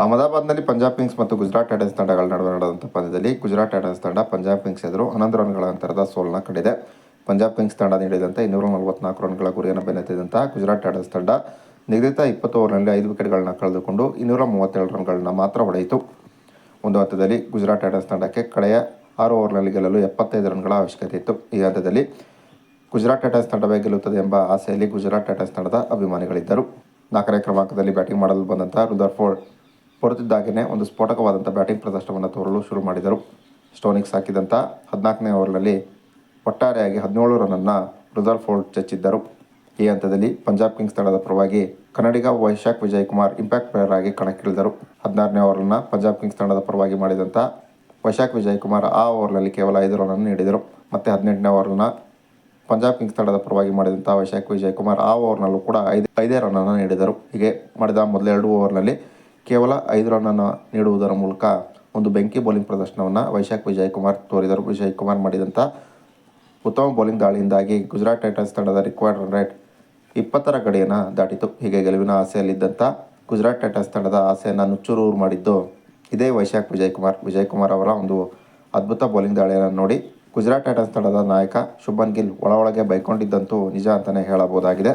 ಅಹಮದಾಬಾದ್ನಲ್ಲಿ ಪಂಜಾಬ್ ಕಿಂಗ್ಸ್ ಮತ್ತು ಗುಜರಾತ್ ಟೈಟನ್ಸ್ ತಂಡಗಳ ನಡುವೆ ನಡೆದಂಥ ಪಂದ್ಯದಲ್ಲಿ ಗುಜರಾತ್ ಟೈಟನ್ಸ್ ತಂಡ ಪಂಜಾಬ್ ಕಿಂಗ್ಸ್ ಎದುರು ಹನ್ನೊಂದು ರನ್ಗಳ ಅಂತರದ ಸೋಲನ್ನ ಕಂಡಿದೆ. ಪಂಜಾಬ್ ಕಿಂಗ್ಸ್ ತಂಡ ನೀಡಿದಂಥ ಇನ್ನೂರ ನಲವತ್ನಾಲ್ಕು ರನ್ಗಳ ಗುರಿಯನ್ನು ಬೆನ್ನತ್ತಿದಂಥ ಗುಜರಾತ್ ಟೈಟನ್ಸ್ ತಂಡ ನಿಗದಿತ ಇಪ್ಪತ್ತು ಓವರ್ನಲ್ಲಿ ಐದು ವಿಕೆಟ್ಗಳನ್ನ ಕಳೆದುಕೊಂಡು ಇನ್ನೂರ ಮೂವತ್ತೆರಡು ರನ್ಗಳನ್ನ ಮಾತ್ರ ಹೊಡೆಯಿತು. ಒಂದು ಹಂತದಲ್ಲಿ ಗುಜರಾತ್ ಟೈಟನ್ಸ್ ತಂಡಕ್ಕೆ ಕಡೆಯ ಆರು ಓವರ್ನಲ್ಲಿ ಗೆಲ್ಲಲು ಎಪ್ಪತ್ತೈದು ರನ್ಗಳ ಅವಶ್ಯಕತೆ ಇತ್ತು. ಈ ಹಂತದಲ್ಲಿ ಗುಜರಾತ್ ಟೈಟನ್ಸ್ ತಂಡವೇ ಗೆಲ್ಲುತ್ತದೆ ಎಂಬ ಆಸೆಯಲ್ಲಿ ಗುಜರಾತ್ ಟೈಟನ್ಸ್ ತಂಡದ ಅಭಿಮಾನಿಗಳಿದ್ದರು. ನಾಲ್ಕನೇ ಕ್ರಮಾಂಕದಲ್ಲಿ ಬ್ಯಾಟಿಂಗ್ ಮಾಡಲು ಬಂದಂಥ ರುದರ್ಫೋರ್ಡ್ ಬರುತ್ತಿದ್ದಾಗಲೇ ಒಂದು ಸ್ಫೋಟಕವಾದಂಥ ಬ್ಯಾಟಿಂಗ್ ಪ್ರದರ್ಶನವನ್ನು ತೋರಲು ಶುರು ಮಾಡಿದರು. ಸ್ಟೋನಿಕ್ಸ್ ಹಾಕಿದಂಥ ಹದಿನಾಲ್ಕನೇ ಓವರ್ನಲ್ಲಿ ಒಟ್ಟಾರೆಯಾಗಿ ಹದಿನೇಳು ರನ್ನನ್ನು ರುದರ್ಫೋರ್ಡ್ ಚಚ್ಚಿದ್ದರು. ಈ ಹಂತದಲ್ಲಿ ಪಂಜಾಬ್ ಕಿಂಗ್ಸ್ ತಂಡದ ಪರವಾಗಿ ಕನ್ನಡಿಗ ವೈಶಾಖ್ ವಿಜಯ್ ಕುಮಾರ್ ಇಂಪ್ಯಾಕ್ಟ್ ಪ್ಲೇಯರ್ ಆಗಿ ಕಣಕ್ಕಿಳಿದರು. ಹದಿನಾರನೇ ಓವರ್ನ ಪಂಜಾಬ್ ಕಿಂಗ್ಸ್ ತಂಡದ ಪರವಾಗಿ ಮಾಡಿದಂಥ ವೈಶಾಖ್ ವಿಜಯ್ ಕುಮಾರ್ ಆ ಓವರ್ನಲ್ಲಿ ಕೇವಲ ಐದು ರನ್ನನ್ನು ನೀಡಿದರು. ಮತ್ತು ಹದಿನೆಂಟನೇ ಓವರ್ನ ಪಂಜಾಬ್ ಕಿಂಗ್ಸ್ ತಂಡದ ಪರವಾಗಿ ಮಾಡಿದಂಥ ವೈಶಾಖ್ ವಿಜಯ್ ಕುಮಾರ್ ಆ ಓವರ್ನಲ್ಲೂ ಕೂಡ ಐದು, ಐದೇ ರನ್ನನ್ನು ನೀಡಿದರು. ಹೀಗೆ ಮಾಡಿದ ಮೊದಲ ಎರಡು ಓವರ್ನಲ್ಲಿ ಕೇವಲ ಐದು ರನ್ನನ್ನು ನೀಡುವುದರ ಮೂಲಕ ಒಂದು ಬೆಂಕಿ ಬೌಲಿಂಗ್ ಪ್ರದರ್ಶನವನ್ನು ವೈಶಾಖ್ ವಿಜಯ್ ಕುಮಾರ್ ತೋರಿದರು. ವಿಜಯ್ ಕುಮಾರ್ ಮಾಡಿದಂಥ ಉತ್ತಮ ಬೌಲಿಂಗ್ ದಾಳಿಯಿಂದಾಗಿ ಗುಜರಾತ್ ಟೈಟನ್ಸ್ ತಂಡದ ರಿಕ್ವೈರ್ಡ್ ರನ್ ರೇಟ್ ಇಪ್ಪತ್ತರ ಗಡಿಯನ್ನು ದಾಟಿತು. ಹೀಗೆ ಗೆಲುವಿನ ಆಸೆಯಲ್ಲಿದ್ದಂಥ ಗುಜರಾತ್ ಟೈಟನ್ಸ್ ತಂಡದ ಆಸೆಯನ್ನು ನುಚ್ಚುರೂರು ಮಾಡಿದ್ದು ಇದೇ ವೈಶಾಖ್ ವಿಜಯ್ ಕುಮಾರ್ ವಿಜಯ್ ಕುಮಾರ್ ಅವರ ಒಂದು ಅದ್ಭುತ ಬೌಲಿಂಗ್ ದಾಳಿಯನ್ನು ನೋಡಿ ಗುಜರಾತ್ ಟೈಟನ್ಸ್ ತಂಡದ ನಾಯಕ ಶುಭನ್ ಗಿಲ್ ಒಳ ಒಳಗೆ ಬೈಕೊಂಡಿದ್ದಂತೂ ನಿಜ ಅಂತಲೇ ಹೇಳಬಹುದಾಗಿದೆ.